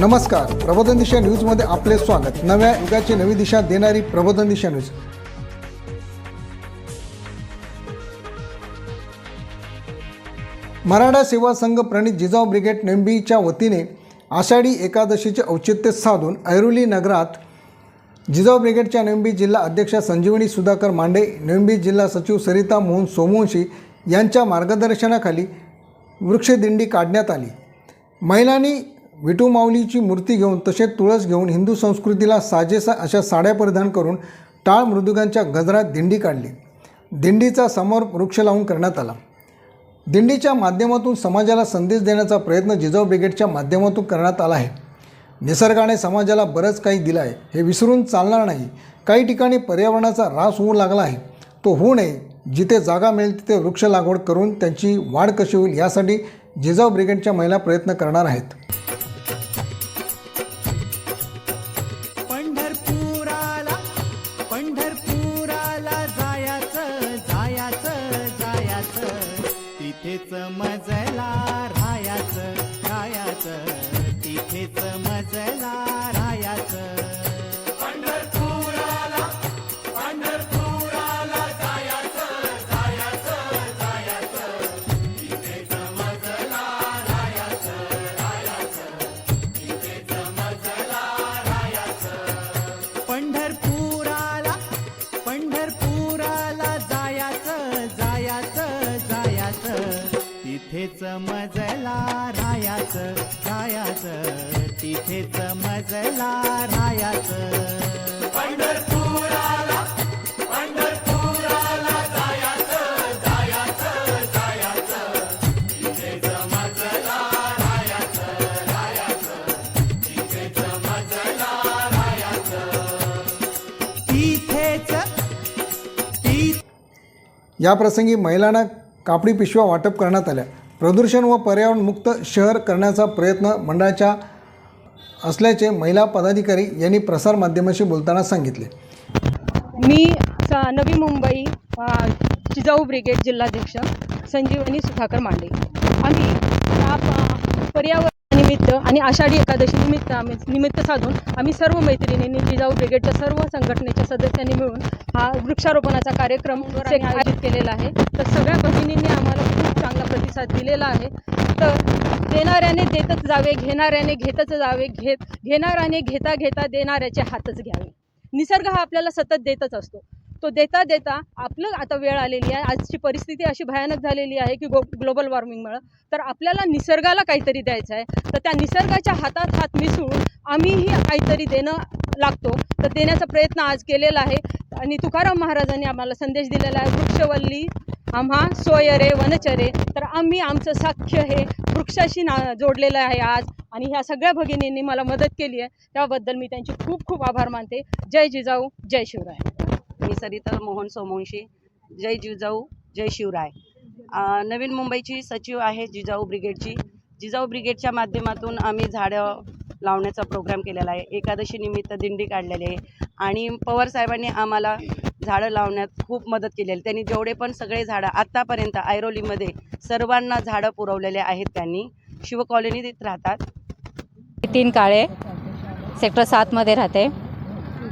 नमस्कार. प्रबोधन दिशा न्यूजमध्ये आपले स्वागत. नव्या युगाची नवी दिशा देणारी प्रबोधन दिशा न्यूज. मराठा सेवा संघ प्रणित जिजाऊ ब्रिगेड नेंबीच्या वतीने आषाढी एकादशीचे औचित्य साधून ऐरोली नगरात जिजाऊ ब्रिगेडच्या नेंबी जिल्हा अध्यक्षा संजीवनी सुधाकर मांडे नेंबी जिल्हा सचिव सरिता मोहन सोमवंशी यांच्या मार्गदर्शनाखाली वृक्षदिंडी काढण्यात आली. महिलांनी विटू माऊलीची मूर्ती घेऊन तसेच तुळस घेऊन हिंदू संस्कृतीला साजेसा अशा साड्या परिधान करून टाळ मृदुगांच्या गजरात दिंडी काढली. दिंडीचा समोर वृक्ष लावून करण्यात आला. दिंडीच्या माध्यमातून समाजाला संदेश देण्याचा प्रयत्न जिजाऊ ब्रिगेडच्या माध्यमातून करण्यात आला आहे. निसर्गाने समाजाला बरंच काही दिलं आहे. हे विसरून चालणार नाही. काही ठिकाणी पर्यावरणाचा ऱ्हास होऊ लागला आहे. तो होऊ नये. जिथे जागा मिळेल तिथे वृक्ष लागवड करून त्यांची वाढ कशी होईल यासाठी जिजाऊ ब्रिगेडच्या महिला प्रयत्न करणार आहेत. तिथेच मजला तिथेच मजला रायाचं रायाचं. तिथेच मजला रायाचं. पंढरपुराला पंढरपुराला जायाचं जायाचं जायाचं. तिथेच मजला रायाचं रायाचं. तिथेच मजला तिथेच ती या प्रसंगी महिलांना कापडी पिशव्या वाटप करण्यात आल्या. प्रदूषण व पर्यावरणमुक्त शहर करण्याचा प्रयत्न मंडळाच्या असल्याचे महिला पदाधिकारी यांनी प्रसारमाध्यमाशी बोलताना सांगितले. मी सा नवी मुंबई अ, जिजाऊ ब्रिगेड जिल्हाध्यक्ष संजीवनी सुधाकर मांडे. आम्ही पर्यावरण पर्यावरणानिमित्त आणि आषाढी एकादशी निमित्त आम्ही निमित्त साधून आम्ही सर्व मैत्रिणींनी जिजाऊ ब्रिगेडच्या सर्व संघटनेच्या सदस्यांनी मिळून हा वृक्षारोपणाचा कार्यक्रम आयोजित केलेला आहे. तर सगळ्या भगिनींनी आम्हाला खूप चांगला प्रतिसाद दिलेला आहे. तर देणाऱ्याने देतच जावे घेणाऱ्याने घेतच जावे घेत घेणाऱ्याने घेता घेता देणाऱ्याचे हातच घ्यावे. निसर्ग हा आपल्याला सतत देतच असतो. तो देता देता आपलं आता वेळ आलेली आहे. आजची परिस्थिती अशी भयानक झालेली आहे की गो ग्लोबल वॉर्मिंगमुळं तर आपल्याला निसर्गाला काहीतरी द्यायचं आहे तर त्या निसर्गाच्या हातात हात मिसळून आम्हीही काहीतरी देणं लागतो. तर देण्याचा प्रयत्न आज केलेला आहे. आणि तुकाराम महाराजांनी आम्हाला संदेश दिलेला आहे वृक्षवल्ली आम्हा सोयरे वनचरे. तर आम्ही आमचं साख्य हे वृक्षाशी ना जोडलेलं आहे आज. आणि ह्या सगळ्या भगिनींनी मला मदत केली आहे. त्याबद्दल मी त्यांचे खूप खूप आभार मानते. जय जिजाऊ जय शिवराय. सरिता मोहन सोमवंशी. जय जिजाऊ जय शिवराय. नवीन मुंबईची सचिव आहे जिजाऊ ब्रिगेडची. जिजाऊ ब्रिगेडच्या माध्यमातून आम्ही झाडं लावण्याचा प्रोग्राम केलेला आहे. एकादशी निमित्त दिंडी काढलेली आहे. आणि पवार साहेबांनी आम्हाला झाडं लावण्यात खूप मदत केलेली. त्यांनी जेवढे पण सगळे झाडं आत्तापर्यंत ऐरोलीमध्ये सर्वांना झाडं पुरवलेले आहेत त्यांनी. शिव कॉलनीत राहतात. तीन काळे सेक्टर सातमध्ये राहते.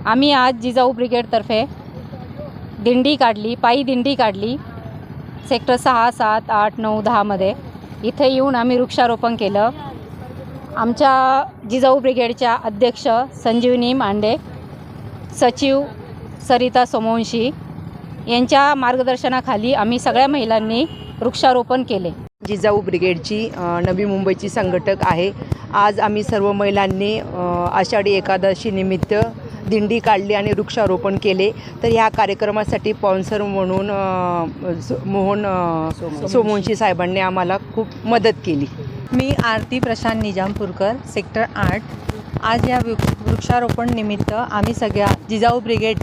आम्ही आज जिजाऊ ब्रिगेडतर्फे दिंडी काढली पायी दिंडी काढली. सेक्टर सहा सात आठ नऊ दहामध्ये. इथे येऊन आम्ही वृक्षारोपण केलं. आमच्या जिजाऊ ब्रिगेडच्या अध्यक्ष संजीवनी मांडे सचिव सरिता सोमवंशी यांच्या मार्गदर्शनाखाली आम्ही सगळ्या महिलांनी वृक्षारोपण केले. जिजाऊ ब्रिगेडची नवी मुंबईची संघटक आहे. आज आम्ही सर्व महिलांनी आषाढी एकादशी निमित्त दिंडी काढली आणि वृक्षारोपण केले. तर ह्या कार्यक्रमासाठी स्पॉन्सर म्हणून मोहन अ, सोमवंशी. साहेबांनी आम्हाला खूप मदत केली. मी आरती प्रशांत निजामपूरकर सेक्टर आठ. आज या वृक्ष वृक्षारोपण निमित्त आम्ही सगळ्या जिजाऊ ब्रिगेड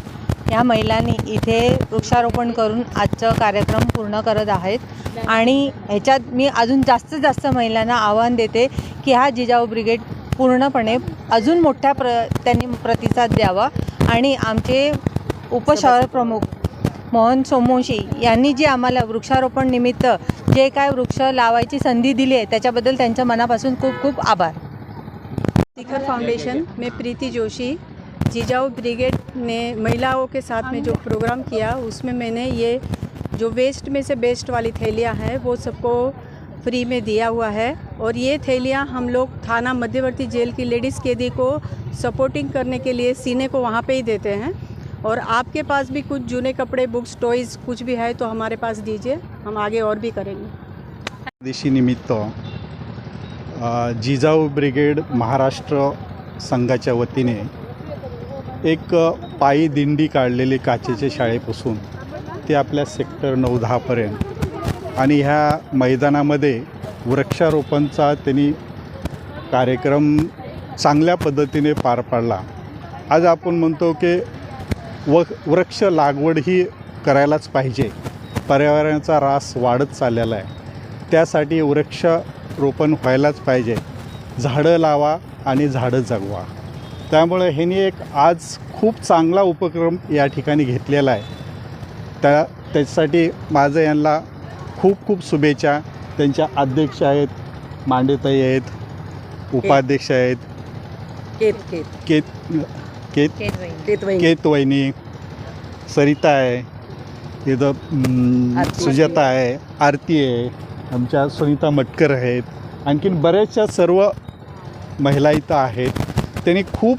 या महिलांनी इथे वृक्षारोपण करून आजचं कार्यक्रम पूर्ण करत आहेत. आणि ह्याच्यात मी अजून जास्तीत जास्त महिलांना आव्हान देते की हा जिजाऊ ब्रिगेड पूर्णपणे अजून मोठ्या प्र त्यांनी प्रतिसाद द्यावा. आणि आमचे उपशहर प्रमुख मोहन सोमवंशी यांनी जे आम्हाला वृक्षारोपण निमित्त जे काय वृक्ष लावायची संधी दिली आहे त्याच्याबद्दल त्यांच्या मनापासून खूप खूप आभार. शिखर फाउंडेशन में प्रीति जोशी जिजाऊ ब्रिगेड ने महिलाओं के साथ में जो प्रोग्राम किया उसमें मैंने ये जो वेस्ट में से बेस्ट वाली थैलियाँ हैं वो सबको फ्री में दिया हुआ है। और ये थैलियाँ हम लोग थाना मध्यवर्ती जेल की लेडीज़ कैदी को सपोर्टिंग करने के लिए सीने को वहाँ पे ही देते हैं। और आपके पास भी कुछ जूने कपड़े बुक्स टॉयज़ कुछ भी है तो हमारे पास दीजिए हम आगे और भी करेंगे। दिशी निमित्त जिजाऊ ब्रिगेड महाराष्ट्र संघाच्या वतीने एक पायी दिंडी काढलेली काचेच्या शाळेपासून ते आपल्या सेक्टर नऊ दहापर्यंत आणि ह्या मैदानामध्ये वृक्षारोपणचा त्यांनी कार्यक्रम चांगल्या पद्धतीने पार पाडला. आज आपण म्हणतो की व वृक्ष लागवड ही करायलाच पाहिजे. पर्यावरणाचा ऱ्हास वाढत चाललेला आहे. त्यासाठी वृक्षारोपण व्हायलाच पाहिजे. झाडं लावा आणि झाडं जगवा. त्यामुळे ह्यांनी एक आज खूप चांगला उपक्रम या ठिकाणी घेतलेला आहे. त्या त्याच्यासाठी माझं यांना खूप खूप शुभेच्छा. त्यांच्या अध्यक्ष आहेत मांडेताई आहेत उपाध्यक्ष आहेत. केत केत. केत केत केतवहिनी सरिता आहे. इथं. सुजाता आहे. आरती आहे. आमच्या सुनीता मटकर आहेत. आणखीन बऱ्याचशा सर्व महिला इथं आहेत. त्यांनी खूप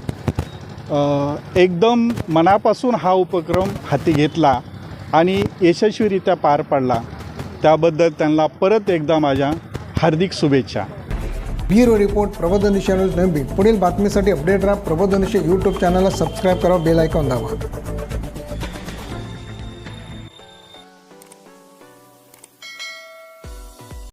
एकदम मनापासून हा उपक्रम हाती घेतला आणि यशस्वीरित्या पार पाडला. त्याबद्दल त्यांना परत एकदा माझ्या हार्दिक शुभेच्छा. ब्युरो रिपोर्ट प्रबोधनिशा न्यूज नंबी. पुढील बातमीसाठी अपडेट राहा प्रबोधनिशा यूट्यूब चॅनलला सबस्क्राईब करा बेल आयकॉन दाबा.